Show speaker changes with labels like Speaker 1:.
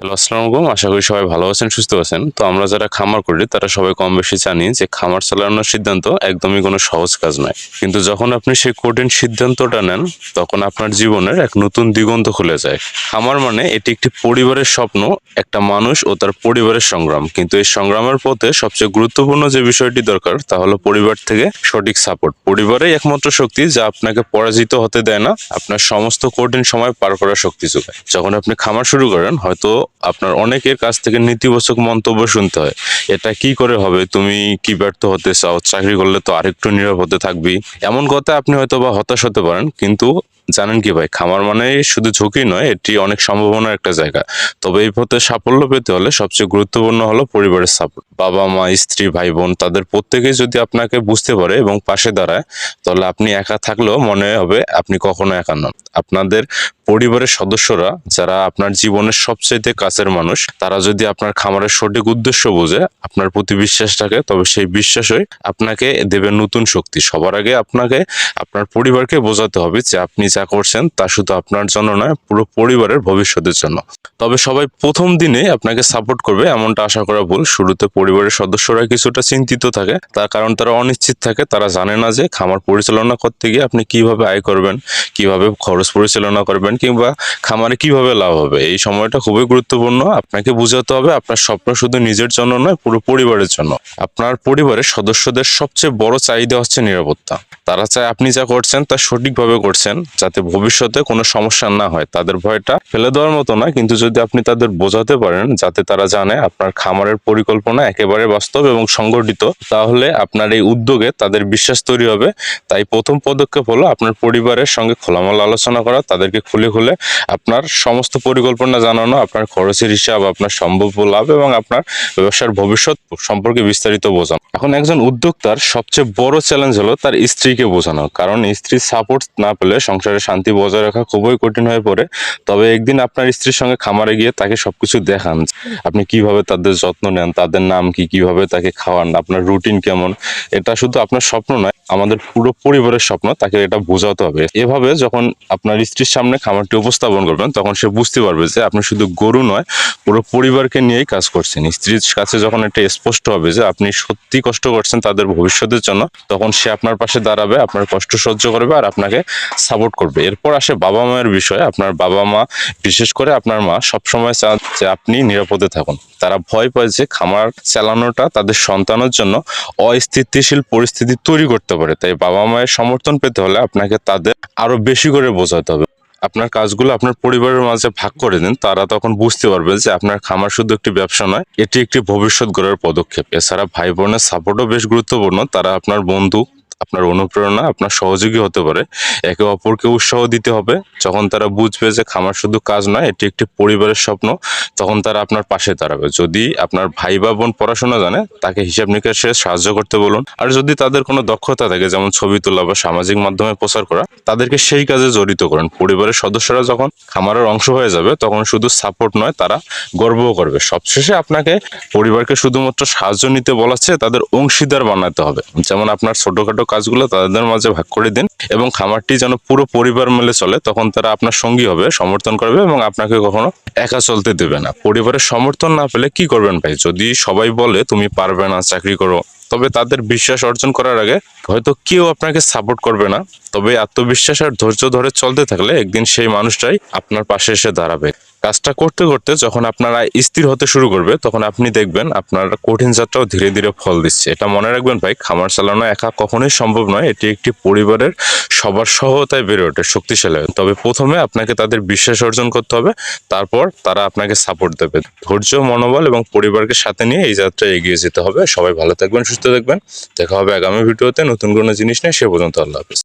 Speaker 1: Hello আসসালামু আলাইকুম আশা করি সবাই ভালো আছেন, সুস্থ আছেন। তো আমরা যারা খামার করি, তারা সবাই কম বেশি জানি যে খামার চালানোর সিদ্ধান্ত একদমই কোনো সহজ কাজ নয়। কিন্তু যখন আপনি সেই কঠিন সিদ্ধান্তটা নেন, তখন আপনার জীবনের এক নতুন দিগন্ত খুলে যায়। খামার মানে এটি একটি পরিবারের স্বপ্ন, একটা মানুষ ও তার পরিবারের সংগ্রাম। কিন্তু এই সংগ্রামের পথে সবচেয়ে গুরুত্বপূর্ণ যে বিষয়টি দরকার, তা হলো পরিবার থেকে সঠিক সাপোর্ট পরিবারেই একমাত্র শক্তি যা আপনাকে পরাজিত হতে দেয় না, আপনার সমস্ত কঠিন সময় পার করার শক্তি যোগায়। যখন আপনি খামার শুরু করেন, হয়তো আপনার অনেকের কাছ থেকে নেতিবাচক মন্তব্য শুনতে হয়। এটা কি করে হবে? তুমি কি ব্যর্থ হতে চাও? চাকরি করলে তো আরেকটু নিরাপদে থাকবি। এমন কথা আপনি হয়তো বা হতাশ হতে পারেন, কিন্তু জানেন কি ভাই, খামার মানে শুধু ঝুঁকি নয়, এটি অনেক সম্ভাবনার একটা জায়গা। তবে এই পথে সাফল্য পেতে হলে সবচেয়ে গুরুত্বপূর্ণ হলো পরিবারের সাপোর্ট বাবা মা, স্ত্রী ভাই বোন তাদের প্রত্যেকেই যদি আপনাকে বুঝতে পারে এবং পাশে দাঁড়ায়, তাহলে আপনি একা থাকলেও মনে হবে আপনি কখনো একা নন। আপনাদের পরিবারের সদস্যরা, যারা আপনার জীবনের সবচেয়ে কাছের মানুষ, তারা যদি আপনার খামারের সঠিক উদ্দেশ্য বোঝে, আপনার প্রতি বিশ্বাস থাকে, তবে সেই বিশ্বাসই আপনাকে দেবে নতুন শক্তি। সবার আগে আপনাকে, আপনার পরিবারকে বোঝাতে হবে যে আপনি যা করছেন, তা শুধু আপনার জন্য নয়, পুরো পরিবারের ভবিষ্যতের জন্য। তবে সবাই প্রথম দিনে আপনাকে সাপোর্ট করবে, এমনটা আশা করা ভুল। শুরুতে পরিবারের সদস্যরা কিছুটা চিন্তিত থাকে, তার কারণ তারা অনিশ্চিত থাকে, তারা জানে না যে খামার পরিচালনা করতে গিয়ে আপনি কীভাবে আয় করবেন, কীভাবে খরচ পরিচালনা করবেন কিংবা খামারে কীভাবে লাভ হবে? এই সময়টা খুবই গুরুত্বপূর্ণ। আপনাকে বোঝাতে হবে, আপনার স্বপ্ন শুধু নিজের জন্য নয়, পুরো পরিবারের জন্য। আপনার পরিবারের সদস্যদের সবচেয়ে বড় চাহিদা হচ্ছে নিরাপত্তা। তারা চায় আপনি যা করছেন তা সঠিকভাবে করছেন, যাতে ভবিষ্যতে কোনো সমস্যা না হয়। তাদের ভয়টা ফেলে দেওয়ার মতো না, কিন্তু যদি আপনি তাদের বোঝাতে পারেন, যাতে তারা জানে আপনার খামারের পরিকল্পনা একেবারে বাস্তব এবং সংগঠিত, তাহলে আপনার এই উদ্যোগে তাদের বিশ্বাস তৈরি হবে। তাই প্রথম পদক্ষেপ হলো আপনার পরিবারের সঙ্গে খোলামেলা আলোচনা করা, তাদেরকে খুলে খুলে খুলে আপনার সমস্ত পরিকল্পনা জানানো, আপনার খরচের হিসাব, আপনার সম্ভাব্য লাভ এবং আপনার ব্যবসার ভবিষ্যৎ সম্পর্কে বিস্তারিত বোঝানো। এখন একজন উদ্যোক্তার সবচেয়ে বড় চ্যালেঞ্জ হলো তার স্ত্রীকে বোঝানো। কারণ স্ত্রীর সাপোর্ট না পেলে সংসারে শান্তি বজায় রাখা খুবই কঠিন হয়ে পড়ে। তবে একদিন আপনার স্ত্রীর সঙ্গে খামারে গিয়ে তাকে সবকিছু দেখান আপনি কীভাবে তাদের যত্ন নেন, তাদের নাম কি, কীভাবে তাকে খাওয়ান, আপনার রুটিন কেমন? এটা শুধু আপনার স্বপ্ন নয়, আমাদের পুরো পরিবারের স্বপ্ন, তাকে এটা বোঝাতে হবে। এভাবে যখন আপনার স্ত্রীর সামনে খামারটি উপস্থাপন করবেন, তখন সে বুঝতে পারবে যে আপনি শুধু গরু নয়, পুরো পরিবারকে নিয়েই কাজ করছেন। স্ত্রীর কাছে যখন এটা স্পষ্ট হবে যে আপনি সত্যি কষ্ট করছেন তাদের ভবিষ্যতের জন্য, তখন সে আপনার পাশে দাঁড়াবে, আপনার কষ্ট সহ্য করবে আর আপনাকে সাপোর্ট করবে। এরপর আসে বাবা মায়ের বিষয়ে। আপনার বাবা মা বিশেষ করে আপনার মা, সবসময় চান যে আপনি নিরাপদে থাকুন। তারা ভয় পায় যে খামার চালানোটা তাদের সন্তানের জন্য অস্থিতিশীল পরিস্থিতি তৈরি করতে পারে। তাই বাবা মায়ের সমর্থন পেতে হলে আপনাকে তাদের আরও বেশি করে বোঝাতে হবে। আপনার কাজগুলো আপনার পরিবারের মাঝে ভাগ করে দিন, তারা তখন বুঝতে পারবে যে আপনার খামার শুধু একটি ব্যবসা নয়, এটি একটি ভবিষ্যৎ গড়ার পদক্ষেপ। এছাড়া ভাই বোনের সাপোর্টও বেশ গুরুত্বপূর্ণ। তারা আপনার বন্ধু আপনার অনুপ্রেরণা আপনার সহযোগী হতে পারে। একে অপরকে উৎসাহ দিতে হবে। যখন তারা বুঝবে যে খামার শুধু কাজ নয়, এটি একটি পরিবারের স্বপ্ন, তখন তারা আপনার পাশে দাঁড়াবে। যদি আপনার ভাই বা বোন পড়াশোনা জানে, তাকে হিসাব নিকাশে সাহায্য করতে বলুন। আর যদি তাদের কোনো দক্ষতা থাকে, যেমন ছবি তোলা বা সামাজিক মাধ্যমে প্রচার করা, তাদেরকে সেই কাজে জড়িত করুন। পরিবারের সদস্যরা যখন খামারের অংশ হয়ে যাবে, তখন শুধু সাপোর্ট নয়, তারা গর্বও করবে। সবশেষে আপনাকে পরিবারকে শুধুমাত্র সাহায্য নিতে বলাচ্ছে, তাদের অংশীদার বানাতে হবে। যেমন আপনার ছোটখাটো কাজগুলো তাদের মাঝে ভাগ করে দিন এবং খামারটি যেন পুরো পরিবার মিলে চলে, তখন তারা আপনার সঙ্গী হবে, সমর্থন করবে এবং আপনাকে কখনো একা চলতে দেবে না। পরিবারের সমর্থন না পেলে কি করবেন ভাই? যদি সবাই বলে, তুমি পারবে না, চাকরি করো, তবে তাদের বিশ্বাস অর্জন করার আগে হয়তো কেউ আপনাকে সাপোর্ট করবে না। তবে আত্মবিশ্বাস আর ধৈর্য ধরে চলতে থাকলে একদিন সেই মানুষটাই আপনার পাশে এসে দাঁড়াবে। কাজটা করতে করতে যখন আপনারা স্থির হতে শুরু করবে, তখন আপনি দেখবেন আপনার কঠিন যাত্রাও ধীরে ধীরে ফল দিচ্ছে। এটা মনে রাখবেন ভাই, খামার চালানো একা কখনোই সম্ভব নয়। এটি একটি পরিবারের সবার সহায়তায় বেড়ে ওঠে, শক্তিশালী। তবে প্রথমে আপনাকে তাদের বিশ্বাস অর্জন করতে হবে, তারপর তারা আপনাকে সাপোর্ট দেবে। ধৈর্য, মনোবল এবং পরিবারকে সাথে নিয়ে এই যাত্রায় এগিয়ে যেতে হবে। সবাই ভালো থাকবেন, সুস্থ থাকবেন। দেখা হবে আগামী ভিডিওতে। নতুন কোনো জিনিস নিয়ে সে পর্যন্ত আল্লাহ হাফিজ।